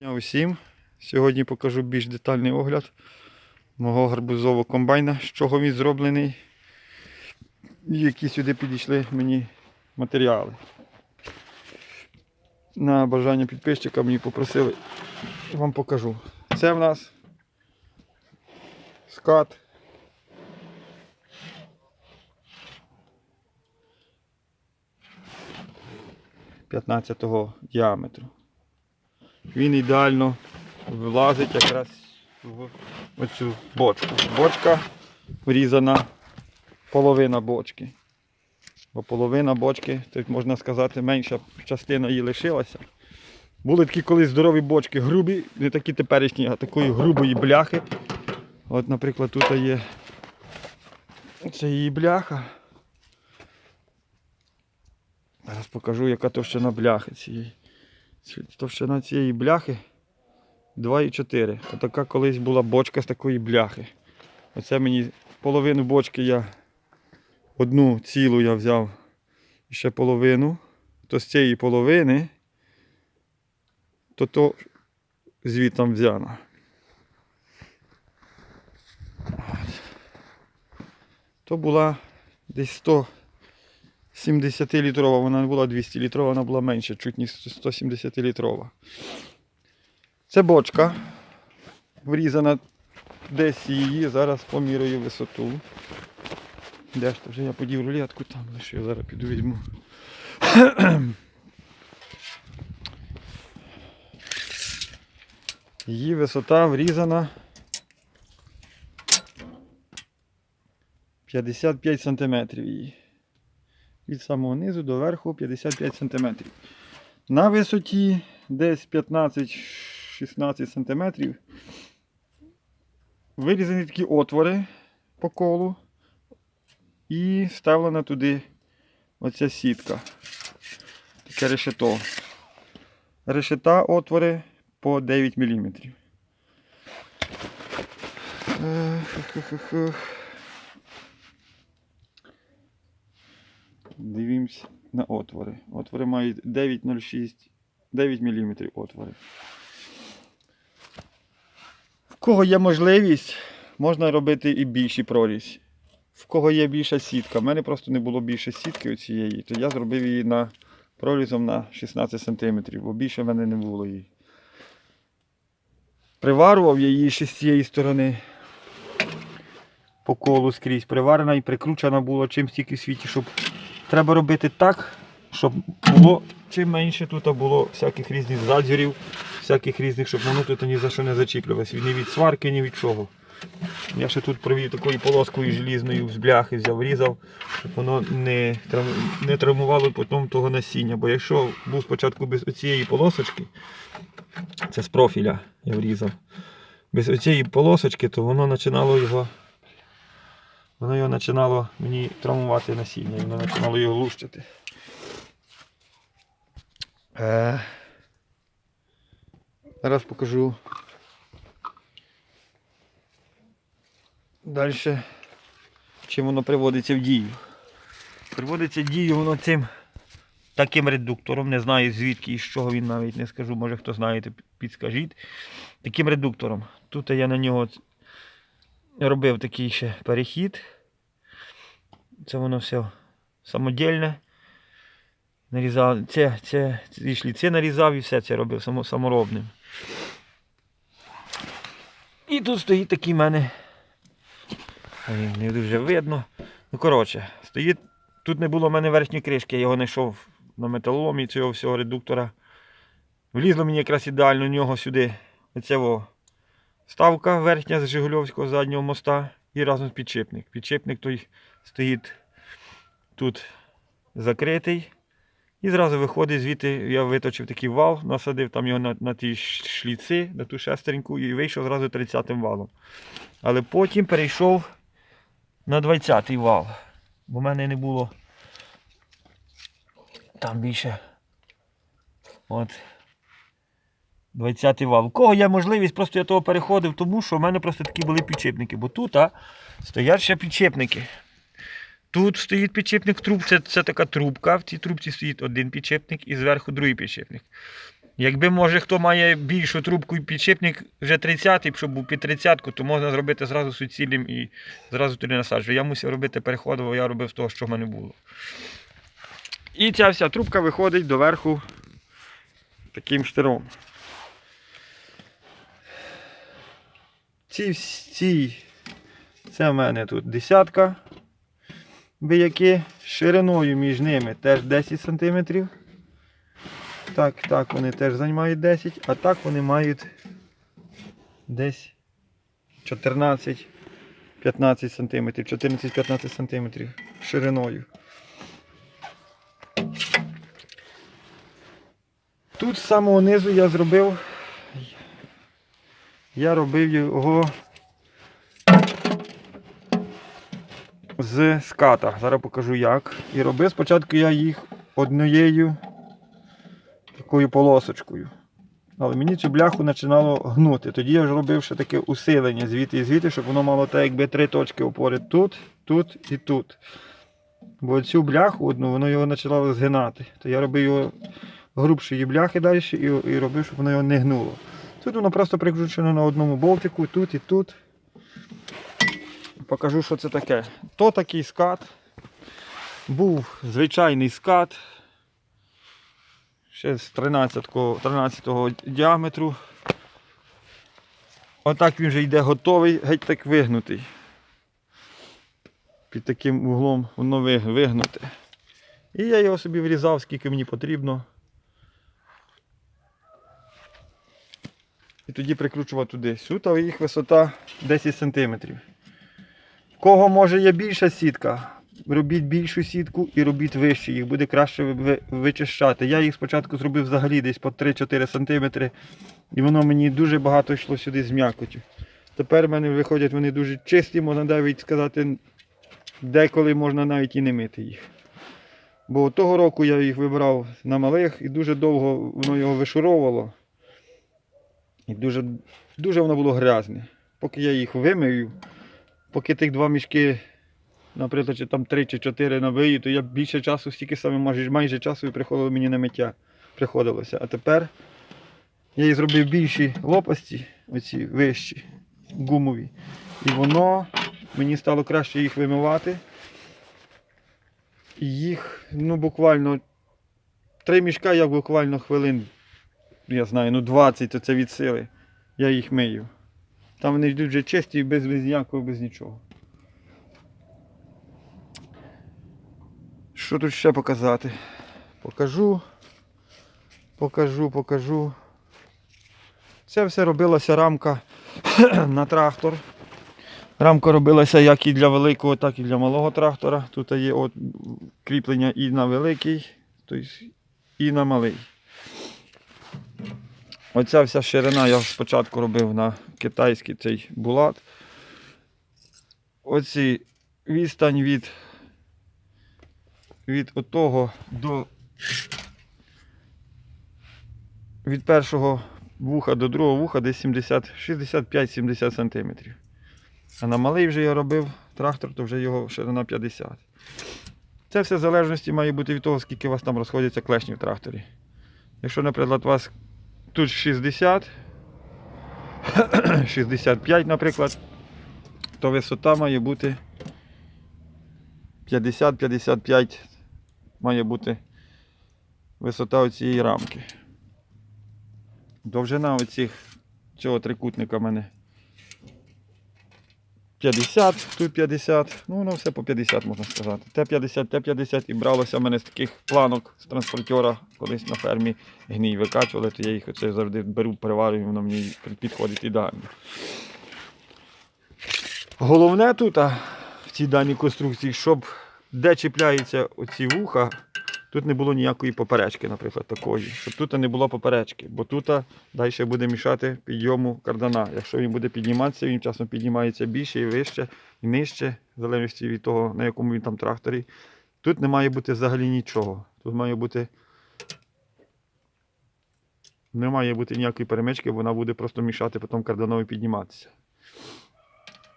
Дня Усім. Сьогодні покажу більш детальний огляд мого гарбузового комбайна, з чого він зроблений які сюди підійшли мені матеріали. На бажання підписчика мені попросили, вам покажу. Це в нас скат. П'ятнадцятого діаметру. Він ідеально влазить якраз в оцю бочку. Бочка врізана половина бочки. Бо половина бочки, тут можна сказати, менша частина її лишилася. Були такі колись здорові бочки, грубі, не такі теперішні, а такої грубої бляхи. От, наприклад, тут є це її бляха. Зараз покажу, яка товщина бляхи цієї. Товщина цієї бляхи 2,4. Це така колись була бочка з такої бляхи. Оце мені половину бочки я одну цілу я взяв і ще половину. То з цієї половини, то то звітом взяно. То була десь 100 70-літрова, вона не була 200-літрова, вона була менша чуть не 170-літрова. Це бочка. Врізана десь її, зараз поміряю висоту. Де ж то вже я подів рулятку там лише зараз піду візьму. Її висота врізана 55 сантиметрів її. Від самого низу до верху 55 см. На висоті десь 15-16 см. Вирізані такі отвори по колу. І вставлена туди оця сітка. Таке решето. Решета отвори по 9 мм. Дивимось на отвори. Отвори мають 9,06, 9 мм отвори. В кого є можливість, можна робити і більші прорізь. В кого є більша сітка. У мене просто не було більше сітки цієї, то я зробив її на прорізом на 16 см, бо більше в мене не було її. Приварував я її ще з цієї сторони по колу скрізь приварена і прикручена була чимсь тільки в світі, щоб треба робити так, щоб було чим менше тут було всяких різних зазірів, всяких різних, щоб воно тут ні за що не зачіплювалося. Ні від сварки, ні від чого. Я ще тут провів такою полоскою желізною з бляхи, взяв, різав, щоб воно не, не травмувало потім того насіння. Бо якщо був спочатку без оцієї полосочки, це з профіля я врізав, без оцієї полосочки, то воно починало його Воно його починало мені травмувати насіння, воно починало його лущити. Е, зараз покажу. Далі, чим воно приводиться в дію. Приводиться в дію воно цим таким редуктором. Не знаю звідки і з чого він навіть не скажу. Може хто знаєте, підскажіть. Таким редуктором. Тут я на нього робив такий ще перехід. Це воно все самодільне. Нарізав, це, це, ці шліци нарізав і все це робив само, саморобним. І тут стоїть такий в мене. Не дуже видно. Ну, коротше, стоїть. Тут не було в мене верхньої кришки, я його знайшов на металоломі цього всього редуктора. Влізло мені якраз ідеально в нього сюди. Оце во Ставка верхня з Жигульовського заднього моста і разом підшипник. Підшипник той стоїть тут закритий. І зразу виходить звідти, я виточив такий вал, насадив там його на, на ті шліци, на ту шестереньку і вийшов зразу 30-м валом. Але потім перейшов на 20-й вал. Бо в мене не було там більше. От 20 вал. У кого є можливість, просто я того переходив, тому що в мене просто такі були підчепники. Бо тут а, стоять ще підчепники. Тут стоїть підчепник труб, це, це така трубка. В цій трубці стоїть один підчепник і зверху другий підчепник. Якби, може, хто має більшу трубку і підшипник вже 30-й, щоб був під 30-ку, то можна зробити зразу суцільним і зразу туди насаджую. Я мусив робити переходово, я робив того, що в мене було. І ця вся трубка виходить доверху таким штиром. Ці всі, це в мене тут десятка бияки, шириною між ними теж 10 см. Так, так, вони теж займають 10, а так вони мають десь 14-15 см, 14-15 см шириною. Тут з самого низу я зробив, я робив його з ската. Зараз покажу як. І робив спочатку я їх однією такою полосочкою. Але мені цю бляху починало гнути. Тоді я вже робив ще таке усилення звідти і звідти, щоб воно мало так, якби три точки опори тут, тут і тут. Бо цю бляху одну, воно його починало згинати. То я робив його грубшої бляхи далі і, і робив, щоб воно його не гнуло. Тут воно просто прикручено на одному болтику, тут і тут. Покажу, що це таке. То такий скат. Був звичайний скат. Ще з 13-го 13 діаметру. Отак він вже йде готовий, геть так вигнутий. Під таким углом воно вигнуте. І я його собі врізав, скільки мені потрібно. І тоді прикручував туди. Сюди їх висота 10 см. Кого може є більша сітка, робіть більшу сітку і робіть вище, їх буде краще ви- ви- вичищати. Я їх спочатку зробив взагалі десь по 3-4 см, і воно мені дуже багато йшло сюди з м'якотю. Тепер в мене виходять вони дуже чисті, можна навіть сказати, деколи можна навіть і не мити їх. Бо того року я їх вибрав на малих і дуже довго воно його вишуровувало. І дуже, дуже воно було грязне. Поки я їх вимию, поки тих два мішки, наприклад, чи там три чи чотири набию, то я більше часу, стільки саме майже, майже часу і приходило мені на миття. Приходилося. А тепер я їх зробив більші лопасті, оці вищі, гумові. І воно мені стало краще їх вимивати. Їх, ну, буквально три мішка я буквально хвилин, я знаю, ну 20 то це від сили. Я їх мию. Там вони йдуть вже чисті, без, без ніякого, без нічого. Що тут ще показати? Покажу. Покажу, покажу. Це все робилася рамка на трактор. Рамка робилася як і для великого, так і для малого трактора. Тут є от кріплення і на великий, тобто і на малий. Оця вся ширина я спочатку робив на китайський цей булат. Оці відстань від, від отого до від першого вуха до другого вуха десь 65-70 см. А на малий вже я робив трактор, то вже його ширина 50. Це все в залежності має бути від того, скільки у вас там розходяться клешні в тракторі. Якщо, наприклад, у вас тут 60, 65, наприклад, то висота має бути 50-55 має бути висота цієї рамки. Довжина оцих, цього трикутника в мене 50, тут 50, ну воно все по 50 можна сказати. Т-50, Т-50 і бралося в мене з таких планок з транспортера, колись на фермі гній викачували, то я їх оце завжди беру, переварюю, воно мені підходить ідеально. Головне тут а, в цій даній конструкції, щоб де чіпляються оці вуха, тут не було ніякої поперечки, наприклад, такої. Щоб тут не було поперечки, бо тут далі буде мішати підйому кардана. Якщо він буде підніматися, він часом піднімається більше і вище, і нижче, в залежності від того, на якому він там тракторі. Тут не має бути взагалі нічого. Тут має бути. Не має бути ніякої перемички, вона буде просто мішати потім карданові підніматися.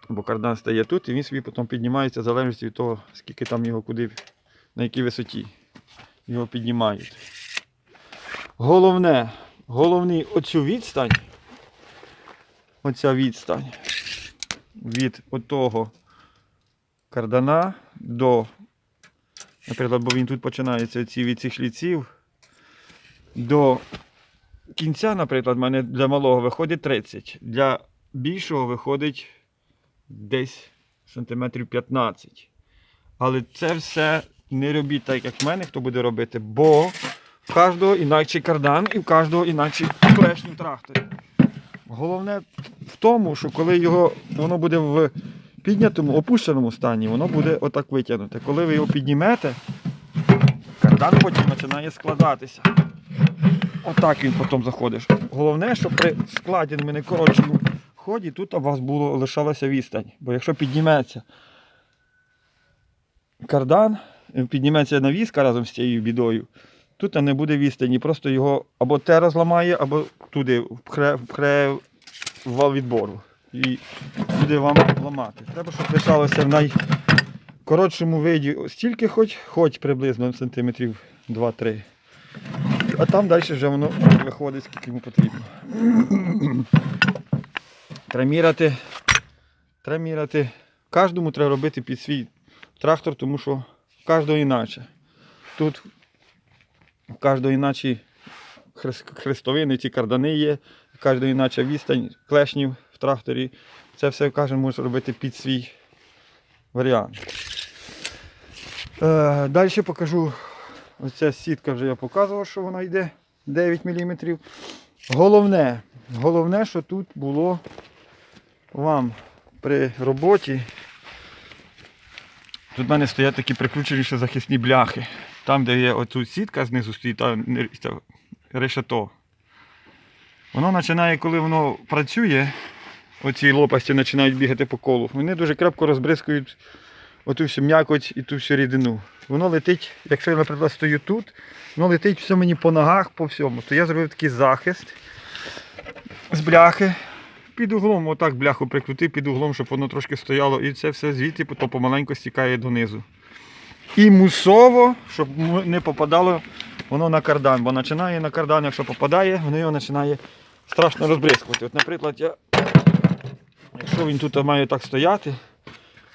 Бо кардан стає тут і він собі потім піднімається в залежності від того, скільки там його куди, на якій висоті його піднімають. Головне, головний оцю відстань. Оця відстань від отого кардана до, наприклад, бо він тут починається від цих шліців, до кінця, наприклад, в мене для малого виходить 30, для більшого виходить десь сантиметрів 15. Але це все не робіть так, як в мене, хто буде робити, бо в кожного інакший кардан і в кожного інакший клешні в. Головне в тому, що коли його воно буде в піднятому, опущеному стані, воно буде отак витягнуте. Коли ви його піднімете, кардан потім починає складатися. Отак він потім заходиш. Головне, щоб при складеному не коротшому ході тут у вас було лишалася відстань. Бо якщо підніметься кардан, підніметься навіска разом з цією бідою, тут не буде відстані. Просто його або те розламає, або туди впхре вал відбору. І буде вам ламати. Треба, щоб лишалося в найкоротшому виді стільки, хоч, хоч приблизно сантиметрів 2-3. А там далі вже воно виходить, скільки йому потрібно. Треба міряти. Кожному треба робити під свій трактор, тому що кожного іначе. Тут в кожного іначе хрестовини, ці кардани є, кожного іначе відстань клешнів в тракторі. Це все кожен може робити під свій варіант. Е, далі покажу. Оця сітка вже я показував, що вона йде 9 мм. Головне, головне, що тут було вам при роботі. Тут в мене стоять такі прикручені ще захисні бляхи. Там, де є оцю сітка знизу стоїть та решето. Воно починає, коли воно працює, оці лопасті починають бігати по колу. Вони дуже крепко розбризкують оту всю м'якоть і ту всю рідину. Воно летить, якщо я, наприклад, стою тут, воно летить все мені по ногах, по всьому. То я зробив такий захист з бляхи. Під углом, отак бляху прикрутив під углом, щоб воно трошки стояло, і це все звідти то помаленьку стікає донизу. І мусово, щоб не попадало воно на кардан, бо починає на кардан, якщо попадає, воно його починає страшно розбризкувати. От, наприклад, я, якщо він тут має так стояти,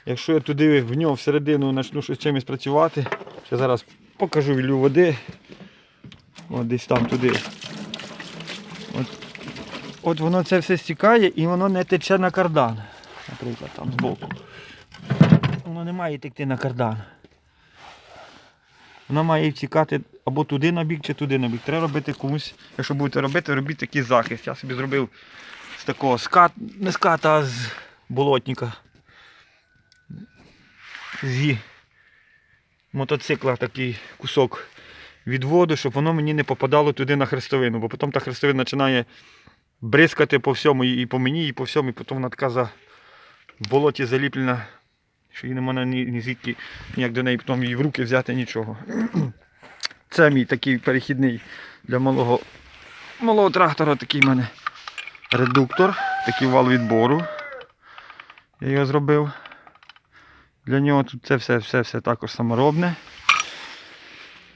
якщо я туди в нього всередину почну щось чимось працювати, ще зараз покажу віллю води. От десь там туди. От, воно це все стікає і воно не тече на кардан. Наприклад, там збоку. Воно не має текти на кардан. Воно має втікати або туди на бік, чи туди на бік. Треба робити комусь, якщо будете робити, робіть такий захист. Я собі зробив з такого скат, не ската, а з болотника. Зі мотоцикла такий кусок відводу, щоб воно мені не попадало туди на хрестовину, бо потім та хрестовина починає бризкати по всьому і по мені, і по всьому, і потім вона така за болоті заліплена, що її не можна ні, ні звідки ніяк до неї потім її в руки взяти нічого. Це мій такий перехідний для малого, малого трактора, такий в мене редуктор, такий вал відбору. Я його зробив. Для нього тут це все, все, все також саморобне.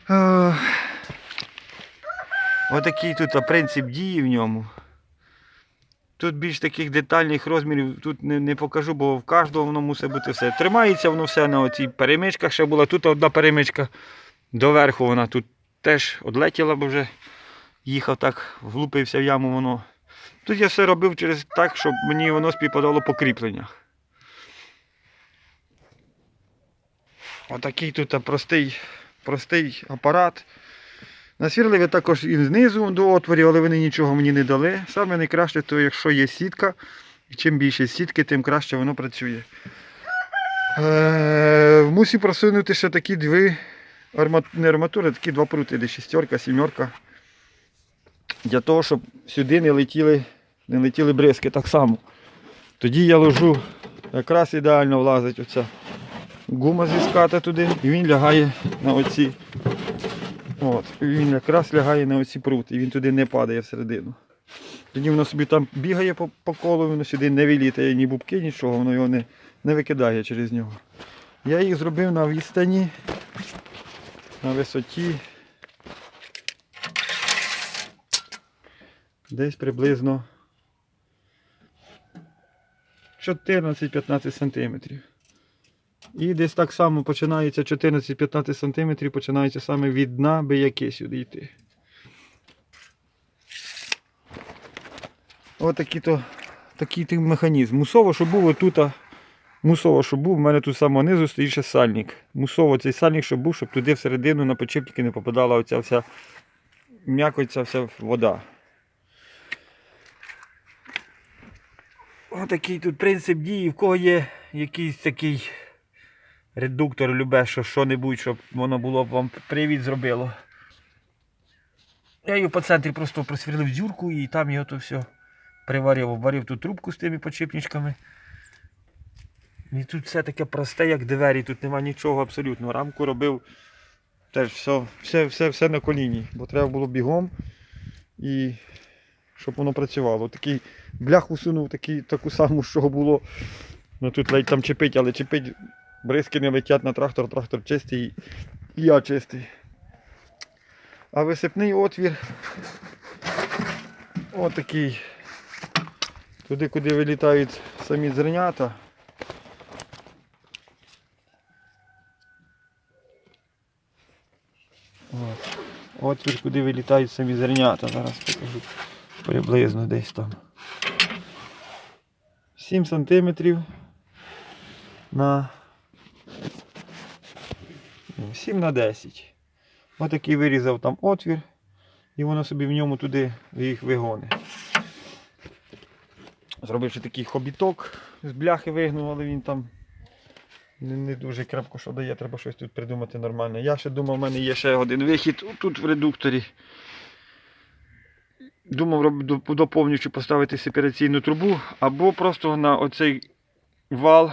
Е, Отакий тут принцип дії в ньому. Тут більш таких детальних розмірів тут не, не покажу, бо в кожного воно мусить бути все. Тримається воно все на оцій перемичках. Ще була тут одна перемичка доверху, вона тут теж одлетіла, бо вже їхав так, влупився в яму воно. Тут я все робив через так, щоб мені воно співпадало по кріпленнях. Отакий тут простий, простий апарат. Насвірлив також і знизу до отворів, але вони нічого мені не дали. Саме найкраще, то якщо є сітка, і чим більше сітки, тим краще воно працює. Е, мусив просунути ще такі дві арма... не арматури, такі два прути, де шістерка, сімерка. Для того, щоб сюди не летіли, не летіли бризки так само. Тоді я ложу, якраз ідеально влазить оця гума зі ската туди, і він лягає на оці. От, і він якраз лягає на оці прути, і він туди не падає всередину. Тоді воно собі там бігає по, по колу, воно сюди не вилітає ні бубки, нічого, воно його не, не викидає через нього. Я їх зробив на відстані, на висоті десь приблизно 14-15 см. І десь так само починається 14-15 см, починається саме від дна, би яке сюди йти. Ось такий то такий то механізм. Мусово, щоб було тут. а, Мусово, щоб був, у мене тут самого низу стоїть ще сальник. Мусово цей сальник, щоб був, щоб туди всередину на підшипники не попадала оця вся м'якоть, ця вся вода. Отакий тут принцип дії. В кого є якийсь такий редуктор, любе, що що-небудь, щоб воно було б вам привід зробило. Я його по центрі просто просвірлив дзюрку і там його то все приварив. Обварив ту трубку з тими подшипничками. І тут все таке просте, як двері, тут нема нічого абсолютно. Рамку робив теж все, все, все, все на коліні, бо треба було бігом і щоб воно працювало. Такий блях усунув такий, таку саму, що було. Ну тут ледь там чепить, але чепить, бризки не летять на трактор, трактор чистий і я чистий. А висипний отвір отакий. Туди, куди вилітають самі зернята. От. Отвір, куди вилітають самі зернята. Зараз покажу приблизно десь там. 7 сантиметрів на ні, 7 на 10. Отакий вирізав там отвір, і воно собі в ньому туди їх вигони. Зробив ще такий хобіток, з бляхи вигнув, але він там не, дуже крепко що дає, треба щось тут придумати нормальне. Я ще думав, в мене є ще один вихід тут в редукторі. Думав доповнюючи поставити сепараційну трубу, або просто на оцей вал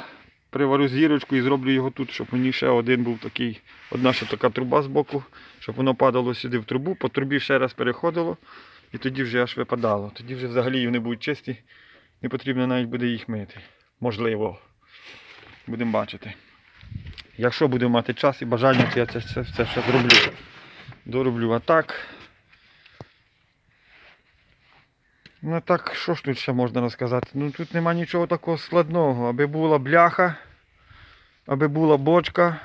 приварю зірочку і зроблю його тут, щоб мені ще один був такий, одна ще така труба з боку, щоб воно падало сюди в трубу, по трубі ще раз переходило, і тоді вже аж випадало. Тоді вже взагалі вони будуть чисті, не потрібно навіть буде їх мити. Можливо. Будемо бачити. Якщо буду мати час і бажання, то я це все зроблю. Дороблю. А так. Ну так, що ж тут ще можна розказати? Ну тут нема нічого такого складного. Аби була бляха, аби була бочка.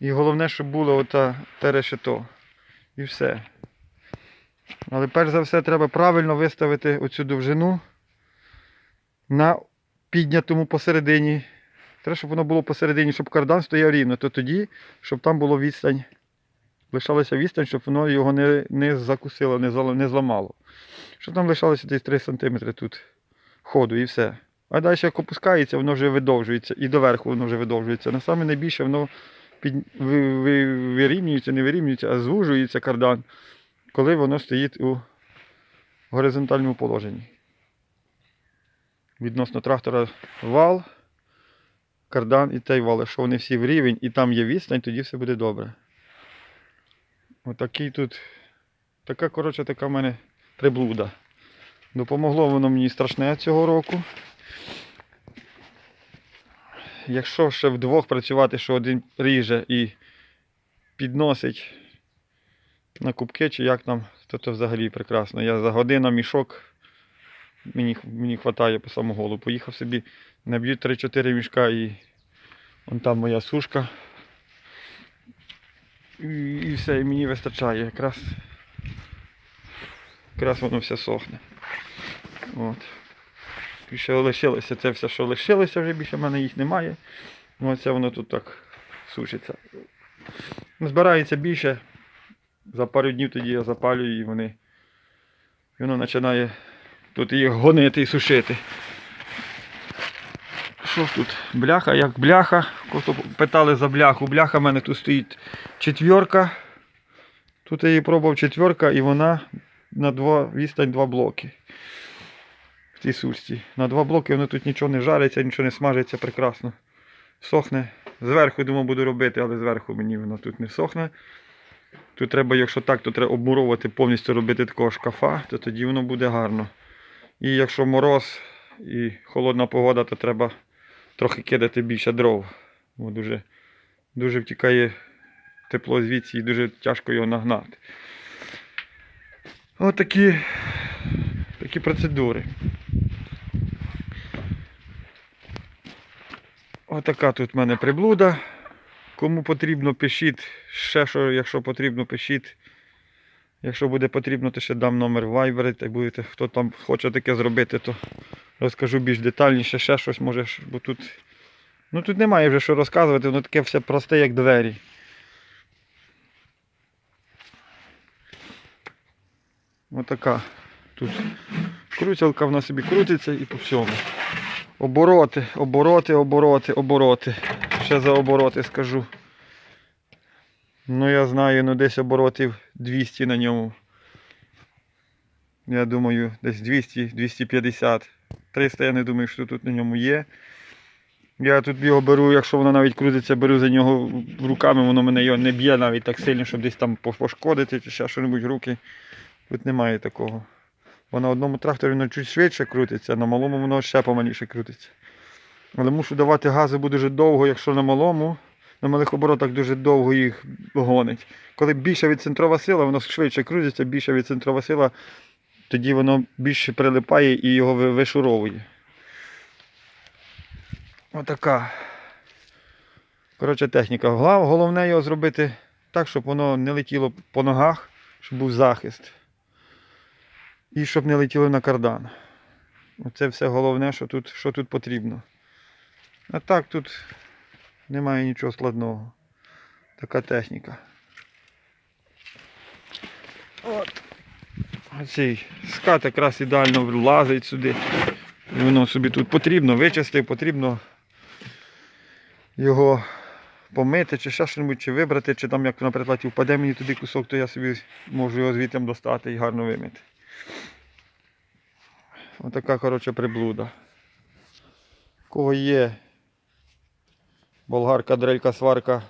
І головне, щоб було ота те решето. І все. Але перш за все треба правильно виставити оцю довжину на піднятому посередині. Треба, щоб воно було посередині, щоб кардан стояв рівно, то тоді, щоб там було відстань. Лишалася відстань, щоб воно його не, не закусило, не зламало. Щоб там лишалося десь 3 см тут ходу і все. А далі як опускається, воно вже видовжується. І доверху воно вже видовжується. На саме найбільше воно під, ви, ви, вирівнюється, не вирівнюється, а звужується кардан, коли воно стоїть у горизонтальному положенні. Відносно трактора вал, кардан і той вал. Якщо вони всі в рівень і там є відстань, тоді все буде добре. Отакий тут. Така, коротше, така в мене приблуда. Допомогло воно мені страшне цього року. Якщо ще вдвох працювати, що один ріже і підносить на кубки, чи як там, то це взагалі прекрасно. Я за годину мішок мені, мені вистачає по саму голову. Поїхав собі, наб'ю 3-4 мішка і вон там моя сушка. І, і все, і мені вистачає. Якраз, якраз воно все сохне. От. І ще лишилося це все, що лишилося, вже більше в мене їх немає. Ну, оце воно тут так сушиться. Збирається більше. За пару днів тоді я запалюю і вони. І воно починає тут їх гонити і сушити. Що ж тут? Бляха, як бляха. Хто питали за бляху. Бляха в мене тут стоїть четверка. Тут я її пробував четверка і вона на два, відстань два блоки. В цій сушці. На два блоки воно тут нічого не жариться, нічого не смажиться прекрасно. Сохне. Зверху думав буду робити, але зверху мені воно тут не сохне. Тут треба, якщо так, то треба обмуровувати повністю робити такого шкафа, то тоді воно буде гарно. І якщо мороз і холодна погода, то треба трохи кидати більше дров. Бо дуже, дуже втікає тепло звідси і дуже тяжко його нагнати. Отакі Такі процедури. Отака тут в мене приблуда. Кому потрібно, пишіть. Ще що, якщо потрібно, пишіть. Якщо буде потрібно, то ще дам номер Viber, та й будете, хто там хоче таке зробити, то розкажу більш детальніше, ще щось може, бо тут. Ну тут немає вже що розказувати, воно таке все просте, як двері. Отака. Тут крутілка вона собі крутиться і по всьому. Обороти, обороти, обороти, обороти. Ще за обороти скажу. Ну я знаю, ну десь оборотів 200 на ньому. Я думаю, десь 200, 250. 300 я не думаю, що тут на ньому є. Я тут його беру, якщо воно навіть крутиться, беру за нього руками, воно мене його не б'є навіть так сильно, щоб десь там пошкодити чи ще що-небудь руки. Тут немає такого. Бо на одному тракторі воно чуть швидше крутиться, а на малому воно ще помаліше крутиться. Але мушу давати газу буде дуже довго, якщо на малому, на малих оборотах дуже довго їх гонить. Коли більша відцентрова сила, воно швидше крутиться, більша відцентрова сила, тоді воно більше прилипає і його вишуровує. Отака. Коротше, техніка. Головне його зробити так, щоб воно не летіло по ногах, щоб був захист. І щоб не летіло на кардан. Оце все головне, що тут, що тут потрібно. А так тут немає нічого складного. Така техніка. От. Цей скат якраз ідеально влазить сюди. І воно собі тут потрібно вичистити, потрібно його помити, чи ще щось, чи вибрати, чи там, як, наприклад, впаде мені туди кусок, то я собі можу його звідти достати і гарно вимити. Отака, коротше, приблуда. У Кого є болгарка, дрелька, сварка,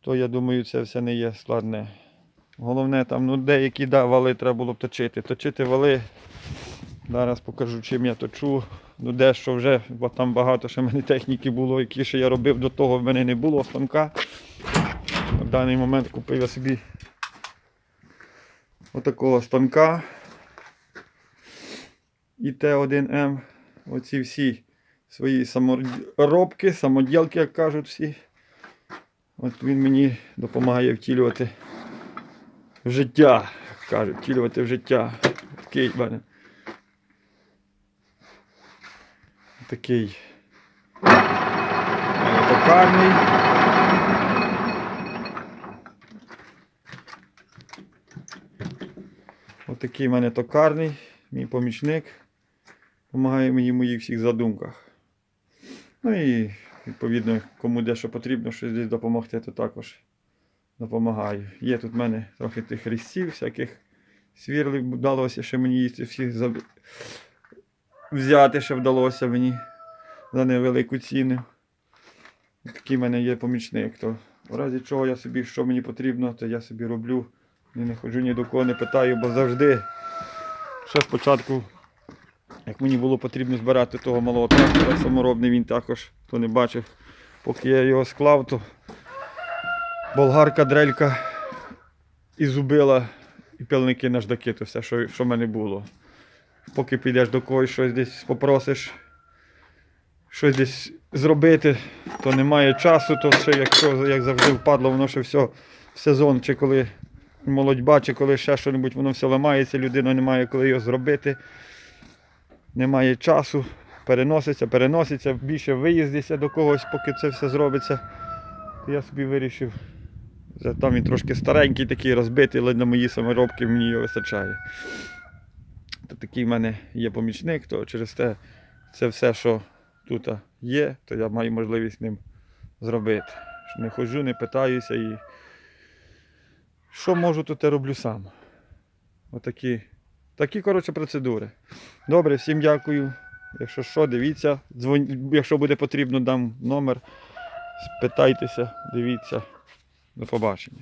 то я думаю, це все не є складне. Головне там, ну деякі да, вали треба було б точити. Точити вали. Зараз покажу, чим я точу. Ну дещо вже, бо там багато ще в мене техніки було, які ще я робив до того, в мене не було станка. В даний момент купив я собі отакого станка. І Т1М. Оці всі свої саморобки, самоділки, як кажуть всі. От він мені допомагає втілювати в життя. Кажуть, втілювати в життя. Такий мене. Такий. в Токарний. Отакий в мене токарний, мій помічник. Допомагає мені в моїх всіх задумках. Ну і відповідно, кому дещо потрібно щось десь допомогти, то також допомагаю. Є тут в мене трохи тих різців, всяких свірлів вдалося ще мені їсти всі заб... взяти, ще вдалося мені за невелику ціну. Такий в мене є помічник. То в разі чого я собі, що мені потрібно, то я собі роблю. Ні не ходжу ні до кого не питаю, бо завжди ще спочатку, як мені було потрібно збирати того малого трактора саморобний, він також хто не бачив. Поки я його склав, то болгарка, дрелька і зубила, і пилники наждаки, то все, що, що в мене було. Поки підеш до когось щось десь попросиш, щось десь зробити, то немає часу, то ще якщо як завжди впадло, воно ще все в сезон, чи коли молодьба, чи коли ще щось, воно все ламається, людина не має коли його зробити. Немає часу, переноситься, переноситься, більше виїздиться до когось, поки це все зробиться. То я собі вирішив. Там він трошки старенький, такий розбитий, але на мої саморобки мені його вистачає. То такий в мене є помічник, то через те це все, що тут є, то я маю можливість ним зробити. Не ходжу, не питаюся і що можу, то те роблю сам. Отакі, такі, коротше, процедури. Добре, всім дякую. Якщо що, дивіться. Дзвонь... Якщо буде потрібно, дам номер. Спитайтеся, дивіться. До побачення.